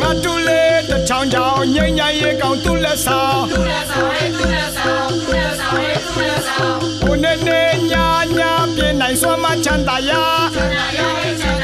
ငါတူလေးတချောင်းချောင်းငိမ့်ငိုင်းရေကောင်သူ့လက်ဆောင်သူ့လက်ဆောင်ဟဲ့သူ့လက်ဆောင်သူ့လက်ဆောင်ဟဲ့သူ့လက်ဆောင်ဘုန်းနဲ့ညာညာပြင်းနိုင်စွမ်းမချမ်းသာရချမ်းသာရဟဲ့ချမ်းသာ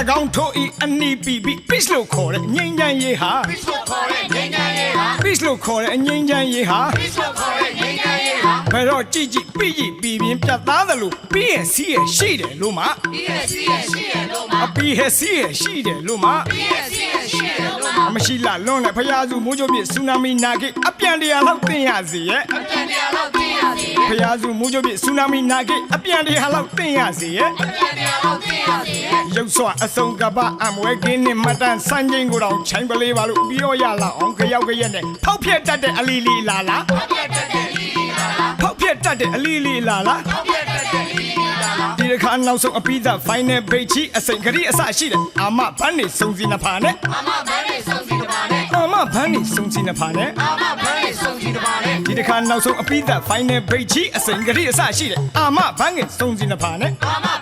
၎င်းထိုဤအနီးပီပီ peace လို့ခေါ်တဲ့ငြိမ်းချမ်းရေးဟာ peace လို့ခေါ်တဲ့ငြိမ်းချမ်းရေးဟာ peace လို့ခေါ်တဲ့ငြိမ်းချမ်းရေးဟာ peace လို့ခေါ်တဲ့ငြိမ်းချမ်းရေးဟာဘယ်တော့ကြည်ကြည်ပြီးကြည်ပြီးပြင်းပြတ်သားသလိုပြီးရဲ့စီးရဲ့ရှိတယ်လို့မှပြီးရဲ့စီးရဲ့ရှိတယ်လို့မှပြီးရဲ့စီးရဲ့ရှိတယ်လို့မှပြီးရဲ့စီးရဲ့ရှိတယ်လို့မှမရှိလလွန်းတဲ့ဖရာစုမိုးချုပ်ပြစ်ဆူနာမီနာကိအပြန်တရာလောက်တင်ရစီရဲ့အပြန်တရာလောက်တင်ရစီရဲ့ဖရာစုမိုးချုပ်ပြစ်ဆူနာမီနာကိအပြန်တရာလောက်တင်ရစီရဲ့ ရုပ်စွာအစုံကပအမွဲကင်းနဲ့မတန်စံချင်းကိုတော့ချိန်ပလေးပါလို့ပြောရလာအောင်ခရောက်ခရက်နဲ့ဖောက်ပြက်တတ်တဲ့အလီလီလာလာဖောက်ပြက်တတ်တဲ့အလီလီလာလာဖောက်ပြက်တတ်တဲ့အလီလီလာလာဒီတစ်ခါနောက်ဆုံးအပိဒဖိုင်နယ်ဘေးချီအစိမ်ခရီးအစရှိတယ်အာမဘန်းနေစုံစီနဖာနဲ့အာမဘန်းနေစုံစီနဖာနဲ့အာမဘန်းနေစုံစီနဖာနဲ့အာမဘန်းနေစုံစီနဖာနဲ့ဒီတစ်ခါနောက်ဆုံးအပိဒဖိုင်နယ်ဘေးချီအစိမ်ခရီးအစရှိတယ်အာမဘန်းနေစုံစီနဖာနဲ့အာမ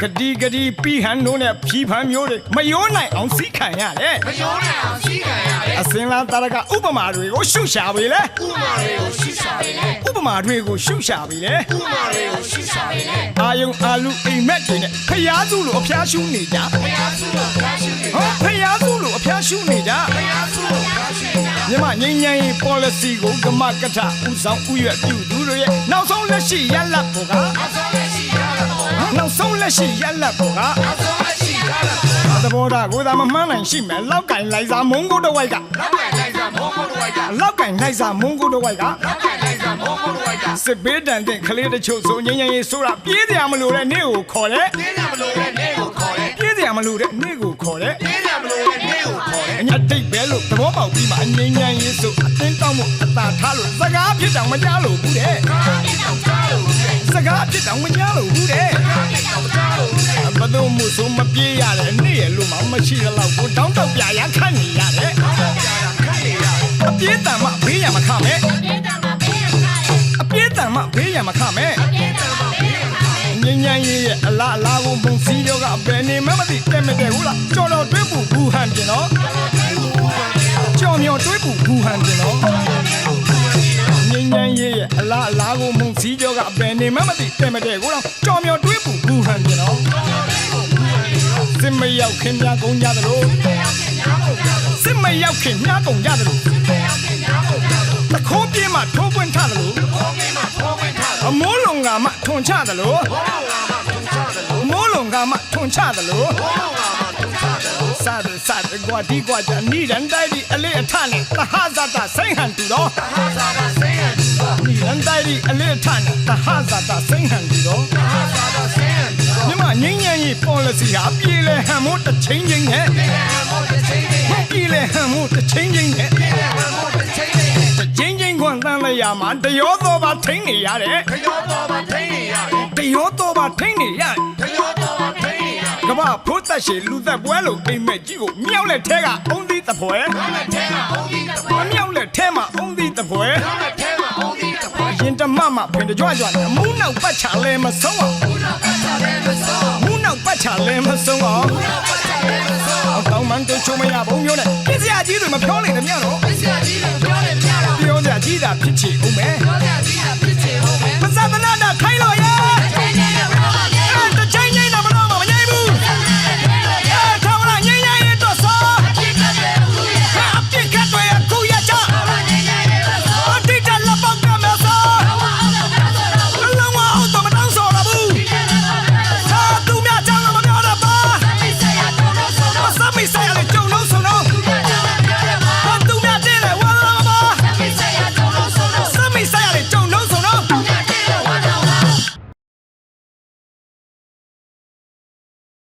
စီတပါနဲ့ဂဒီဂဒီပြီးဟန်တို့နဲ့ဖြီးဖန်မျိုးတွေမယိုးနိုင်အောင်စီးခံရတယ်မယုံနိုင်အောင်စီးခံရတယ်အစင်လာတာရကဥပမာတွေကိုရှုရှာပြီလေဥမာတွေကိုရှိရှာပြီလေဥပမာတွေကိုရှုရှာပြီလေဥမာတွေကိုရှိရှာပြီလေအာယုံအာလူအိမ်မက်တွေနဲ့ဖျားစုလိုအဖျားရှုနေကြဘုရားစုတော်ဘုရားရှိနေဟောဖျားစုလိုအဖျားရှုနေကြဘုရားစုတော်ဘုရားရှိနေမြမငိမ့်ငိမ့်ရေး policy ကိုကမကထဥဆောင်ဥရွက်ပြုသူတို့ရဲ့နောက်ဆုံးလက်ရှိရလတ်ပေါ်ကအဆုံးလက်ရှိရတာပေါ့ နောက်ဆုံးလက်ရှိရလတ်ပေါ်ကအဆုံးလက်ရှိရတာပေါ့သဘောထားကိုသာမမှန်းနိုင်ရှိမယ်လောက်ကင်လိုက်စားမုံကိုတဝိုက်ကနောက်ကလိုက်စားမောကိုလိုက်ကလောက်ကင်လိုက်စားမုံကိုတဝိုက်ကနောက်ကလိုက်စားမောကိုလိုက်ကစစ်ဘေးတန်တဲ့ကလေးတချို့ဆိုငိမ့်ငိမ့်ရေးဆိုတာပြေးစရာမလိုတဲ့နေ့ကိုခေါ်တယ်ပြင်းရမလို့တဲ့နေကိုခေါ်တယ်ပြေးစရာမလိုတဲ့နေ့ကိုခေါ်တယ်ပြင်းရမလို့တဲ့နေ ကိုခေါ်တယ်အညာတိတ်ပဲလို့သဘောပေါက်ပြီးမှငိမ့်ငိမ့်ရေးဆိုအတင်းတောင်းမှုအသာထားလို့စကားဖြစ်တောင်မကြားလို့ဘူးတဲ့ကားပြတောင်ကြားလို့တဲ့စကားဖြစ်တောင်မကြားလို့ဘူးတဲ့ကားပြတောင်ကြားလို့တဲ့ဘယ်သူမှဆိုမပြေးရတဲ့နေ့ရလို့မှမရှိတော့ကိုတောင်းတောက်ပြရခတ်နေရတယ်ကားပြတာခက်နေရတယ်အပြေးတန်မှဘေးရမခမဲ့အပြေးတန်မှဘေးရမခမဲ့ ငင်းညမ်းရေးရဲ့အလားအလားကိုပုံစည်းတော့ကဘယ်နေမှမသိတဲ့မတဲ့ဟုတ်လားကြော်တော်တွေးပူဘူးဟန်ပြင်နော်ကြော်မြော်တွေးပူဘူးဟန်ပြင်နော်ငင်းညမ်းရေးရဲ့အလားအလားကိုပုံစည်းတော့ကဘယ်နေမှမသိတဲ့မတဲ့ဟုတ်လားကြော်မြော်တွေးပူဘူးဟန်ပြင်နော်စစ်မရောက်ခင်များကုန်ကြသလိုစစ်မရောက်ခင်များကုန်ကြသလိုစစ်မရောက်ခင်များကုန်ကြသလိုသခိုးပြင်းမှာထိုး ကမှထွန်ချသလိုဘောလုံးကမှထုံချတယ်လို့အမိုးလုံကမှထွန်ချသလိုဘောလုံးကမှထုံချတယ်လို့စတဲ့စတဲ့ကွာဒီကွာကြနိရန်တိုက်ဒီအလေးအထနဲ့သဟဇတာစိန်ဟန်တူတော့ဟာသာကစိတ်ရတူတော့နိရန်တိုက်ဒီအလေးအထနဲ့သဟဇတာစိန်ဟန်တူတော့ဟာသာကစိတ်ရတူတော့မြမငင်းငင်းကြီး policy ဟာပြည်လေဟန်မို့တစ်ချင်းချင်းနဲ့ပြန်ရမို့တစ်ချိန်နဲ့ပြည်လေဟန်မို့တစ်ချင်းချင်းနဲ့ပြန်ရမို့တစ်ချိန်နဲ့တစ်ချင်းချင်းခွ န်တန်းလိုက်ရမှာတရောတော်ပါထိန်းနေရတယ်ခရောတော်မှာထိနေရတယ်တရောတော်ပါထိန်းနေရတယ်ခရောတော်မှာထိနေရတယ်ကမ္ဘာဖိုးသက်ရှည်လူသက်ပွဲလို့အိမ်မက်ကြီးကိုမြောက်လက်ထဲကအုံးသီးတပွဲဘာနဲ့ထဲမှာအုံးဒီတစ်ပွဲမမြောက်လက်ထဲမှာအုံးသီးတပွဲဘာနဲ့ထဲမှာအုံးဒီတစ်ပွဲရင်တမမပင်တကြွကြွနဲ့မူးနောက်ပတ်ချလဲမဆုံးအောင်ဘုရားပတ်ချတယ်မစောမူးနောက်ပတ်ချလဲမဆုံးအောင်ဘုရားပတ်ချတယ်မစောအောက်တောင်းမှန်တို့ချုံမရဘုံမျိုးနဲ့ပြစ်စရာကြီးတွေမဖြော တာဖြစ်ချေဦးမယ်ပြောတယ်ကြီးတာဖြစ်ချင်ဟုတ်မယ်ပဇာသနာတာ